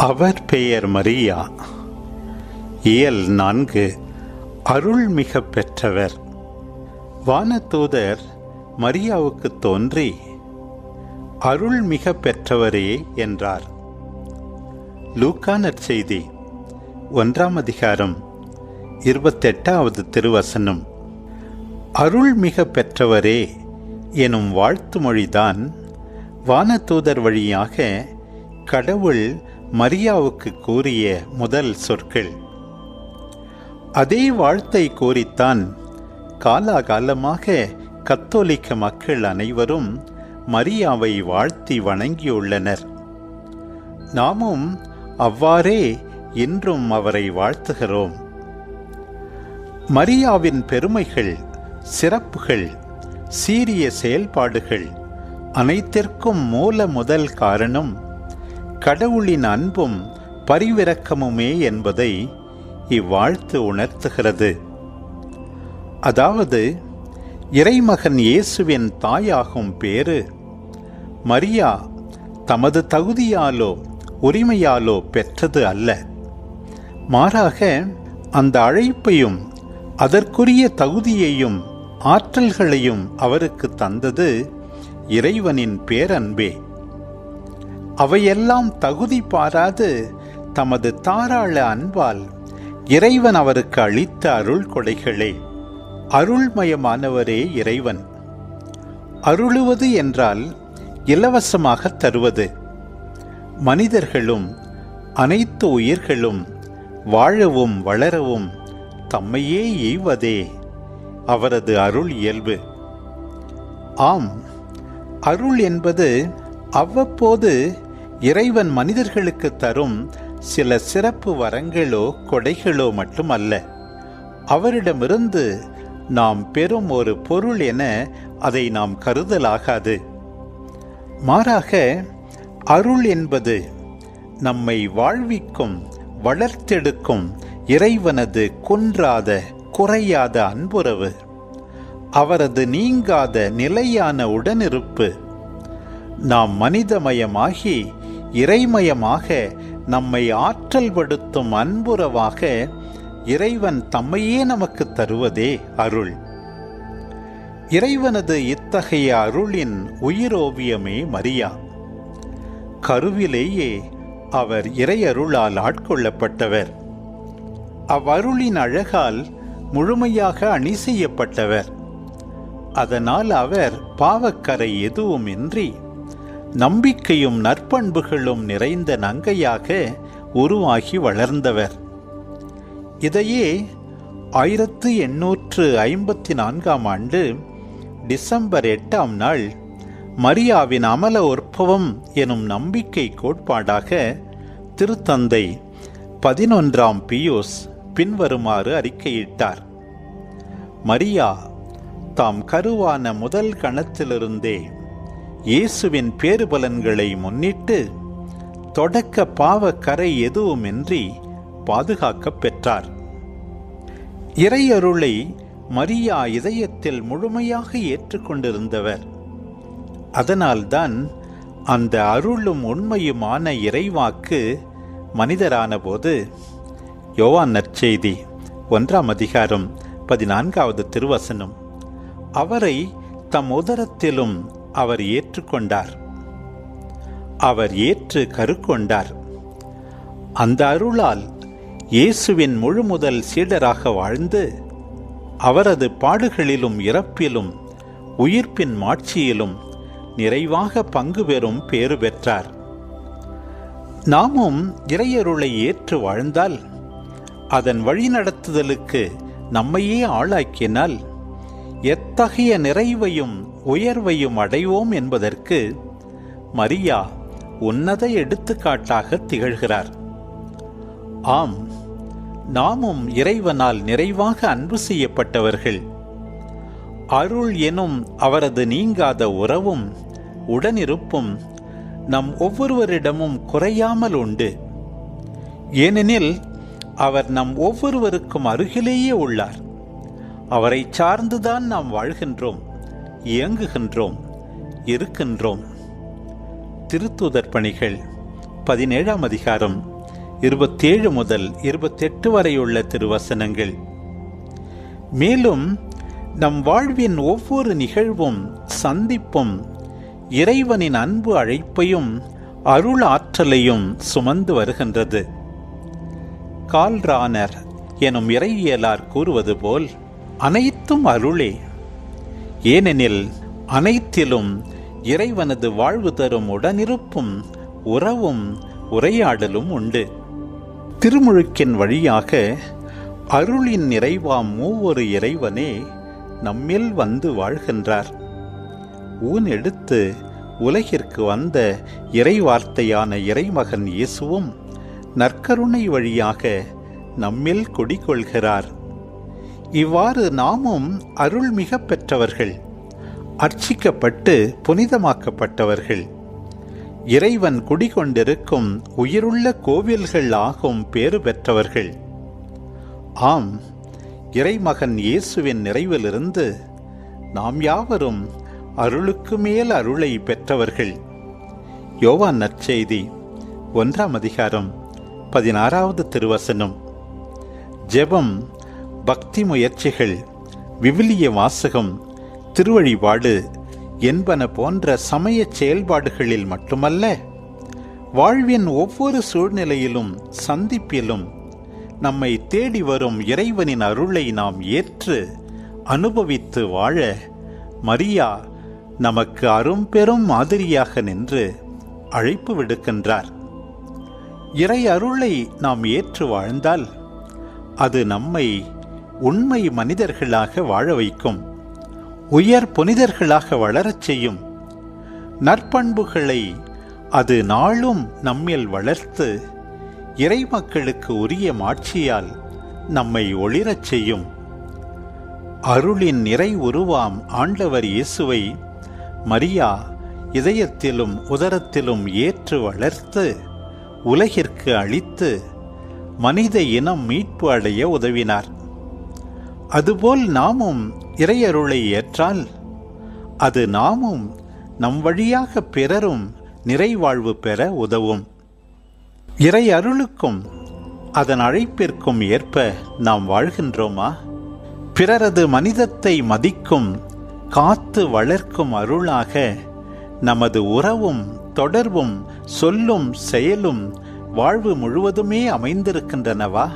அவர் பெயர் மரியா. இயல் நான்கு. அருள்மிக பெற்றவர். வானதூதர் மரியாவுக்கு தோன்றி அருள்மிக பெற்றவரே என்றார். லூக்கா நற்செய்தி ஒன்றாம் அதிகாரம் இருபத்தெட்டாவது திருவசனம். அருள்மிக பெற்றவரே எனும் வாழ்த்து மொழிதான் வானதூதர் வழியாக கடவுள் மரியாவுக்கு கூறிய முதல் சொற்கள். அதே வாழ்த்தை கூறித்தான் காலாகாலமாக கத்தோலிக்க மக்கள் அனைவரும் மரியாவை வாழ்த்தி வணங்கியுள்ளனர். நாமும் அவ்வாறே இன்றும் அவரை வாழ்த்துகிறோம். மரியாவின் பெருமைகள் சிறப்புகள் சீரிய செயல்பாடுகள் அனைத்திற்கும் மூல முதல் காரணம் கடவுளின் அன்பும் பரிவிரக்கமுமே என்பதை இவ்வாழ்த்து உணர்த்துகிறது. அதாவது இறைமகன் இயேசுவின் தாயாகும் பேரு மரியா தமது தகுதியாலோ உரிமையாலோ பெற்றது அல்ல. மாறாக அந்த அழைப்பையும் அதற்குரிய தகுதியையும் ஆற்றல்களையும் அவருக்கு தந்தது இறைவனின் பேரன்பே. அவையெல்லாம் தகுதி பாராது தமது தாராள அன்பால் இறைவன் அவருக்கு அளித்த அருள் கொடைகளே. அருள்மயமானவரே இறைவன். அருளுவது என்றால் இலவசமாக தருவது. மனிதர்களும் அனைத்து உயிர்களும் வாழவும் வளரவும் தம்மையே எய்வதே அவரது அருள் இயல்பு. ஆம் அருள் என்பது அவ்வப்போது இறைவன் மனிதர்களுக்கு தரும் சில சிறப்பு வரங்களோ கொடைகளோ மட்டுமல்ல. அவரிடமிருந்து நாம் பெறும் ஒரு பொருள் என அதை நாம் கருதலாகாது. மாறாக அருள் என்பது நம்மை வாழ்விக்கும் வளர்த்தெடுக்கும் இறைவனது குன்றாத குறையாத அன்புறவு. அவரது நீங்காத நிலையான உடனிருப்பு. நாம் மனிதமயமாகி இறைமயமாக நம்மை ஆற்றல் படுத்தும் அன்புறவாக இறைவன் தம்மையே நமக்கு தருவதே அருள். இறைவனது இத்தகைய அருளின் உயிரோவியமே மரியா. கருவிலேயே அவர் இறையருளால் ஆட்கொள்ளப்பட்டவர். அவ்வருளின் அழகால் முழுமையாக அணி செய்யப்பட்டவர். அதனால் அவர் பாவக்கரை எதுவுமின்றி நம்பிக்கையும் நற்பண்புகளும் நிறைந்த நங்கையாக உருவாகி வளர்ந்தவர். இதையே ஆயிரத்து எண்ணூற்று ஐம்பத்தி நான்காம் ஆண்டு டிசம்பர் எட்டாம் நாள் மரியாவின் அமல உற்பவம் எனும் நம்பிக்கை கோட்பாடாக திருத்தந்தை பதினொன்றாம் பியூஸ் பின்வருமாறு அறிக்கையிட்டார். மரியா தாம் கருவான முதல் கணத்திலிருந்தே இயேசுவின் பேறுபலன்களை முன்னிட்டு தொடக்க பாவ கரை எதுவுமின்றி பாதுகாக்கப் பெற்றார். இறையருளை மரியா இதயத்தில் முழுமையாக ஏற்றுக்கொண்டிருந்தவர். அதனால்தான் அந்த அருளும் உண்மையுமான இறைவாக்கு மனிதரான போது யோவான் நற்செய்தி ஒன்றாம் அதிகாரம் பதினான்காவது திருவசனம் அவரை தம் உதரத்திலும் அவர் ஏற்றுக்கொண்டார். அவர் ஏற்று கருக்கொண்டார். அந்த அருளால் இயேசுவின் முழுமுதல் சீடராக வாழ்ந்து அவரது பாடுகளிலும் இறப்பிலும் உயிர்ப்பின் மாட்சியிலும் நிறைவாக பங்கு பெறும் பேறு பெற்றார். நாமும் இறையருளை ஏற்று வாழ்ந்தால் அதன் வழிநடத்துதலுக்கு நம்மையே ஆளாக்கினால் எத்தகைய நிறைவையும் உயர்வையும் அடைவோம் என்பதற்கு மரியா உன்னத எடுத்துக்காட்டாக திகழ்கிறார். ஆம் நாமும் இறைவனால் நிறைவாக அன்பு செய்யப்பட்டவர்கள். அருள் எனும் அவரது நீங்காத உறவும் உடனிருப்பும் நம் ஒவ்வொருவரிடமும் குறையாமல் உண்டு. ஏனெனில் அவர் நம் ஒவ்வொருவருக்கும் அருகிலேயே உள்ளார். அவரை சார்ந்துதான் நாம் வாழ்கின்றோம். இயங்குகின்றோம் இருக்கின்றோம். திருத்துதர் பணிகள் பதினேழாம் அதிகாரம் இருபத்தேழு முதல் இருபத்தெட்டு வரையுள்ள திருவசனங்கள். மேலும் நம் வாழ்வின் ஒவ்வொரு நிகழ்வும் சந்திப்பும் இறைவனின் அன்பு அழைப்பையும் அருள் ஆற்றலையும் சுமந்து வருகின்றது. கால்ரானர் எனும் இறையியலார் கூறுவது போல் அனைத்தும் அருளே. ஏனெனில் அனைத்திலும் இறைவனது வாழ்வு தரும் உடனிருப்பும் உறவும் உரையாடலும் உண்டு. திருமுழுக்கின் வழியாக அருளின் நிறைவாம் மூவொரு இறைவனே நம்மில் வந்து வாழ்கின்றார். ஊன் எடுத்து உலகிற்கு வந்த இறைவார்த்தையான இறைமகன் இயேசுவும் நற்கருணை வழியாக நம்மில் குடிகொள்கிறார். இவ்வாறு நாமும் அருள்மிக பெற்றவர்கள் அர்ச்சிக்கப்பட்டு புனிதமாக்கப்பட்டவர்கள். இறைவன் குடிகொண்டிருக்கும் உயிருள்ள கோவில்கள் ஆகும் பேறு பெற்றவர்கள். ஆம் இறைமகன் இயேசுவின் நிறைவிலிருந்து நாம் யாவரும் அருளுக்கு மேல் அருளை பெற்றவர்கள். யோவான் நற்செய்தி ஒன்றாம் அதிகாரம் பதினாறாவது திருவசனம். ஜெபம் பக்தி முயற்சிகள் விவிலிய வாசகம் திருவழிபாடு என்பன போன்ற சமய செயல்பாடுகளில் மட்டுமல்ல வாழ்வின் ஒவ்வொரு சூழ்நிலையிலும் சந்திப்பிலும் நம்மை தேடி வரும் இறைவனின் அருளை நாம் ஏற்று அனுபவித்து வாழ மரியா நமக்கு அரும்பெரும் மாதிரியாக நின்று அழைப்பு விடுக்கின்றார். இறை அருளை நாம் ஏற்று வாழ்ந்தால் அது நம்மை உண்மை மனிதர்களாக வாழ வைக்கும். உயர் புனிதர்களாக வளரச் செய்யும். நற்பண்புகளை அது நாளும் நம்மில் வளர்த்து இறைமக்களுக்கு உரிய மாட்சியால் நம்மை ஒளிரச் செய்யும். அருளின் நிறை உருவாம் ஆண்டவர் இயேசுவை மரியா இதயத்திலும் உதரத்திலும் ஏற்று வளர்த்து உலகிற்கு அளித்து மனித இனம் மீட்பு அடைய உதவினார். அதுபோல் நாமும் இறையருளை ஏற்றால் அது நாமும் நம் வழியாக பிறரும் நிறைவாழ்வு பெற உதவும். இறை அருளுக்கும் அதன் அழைப்பிற்கும் ஏற்ப நாம் வாழ்கின்றோமா? பிறரது மனிதத்தை மதிக்கும் காத்து வளர்க்கும் அருளாக நமது உறவும் தொடர்பும் சொல்லும் செயலும் வாழ்வு முழுவதுமே அமைந்திருக்கின்றனவா?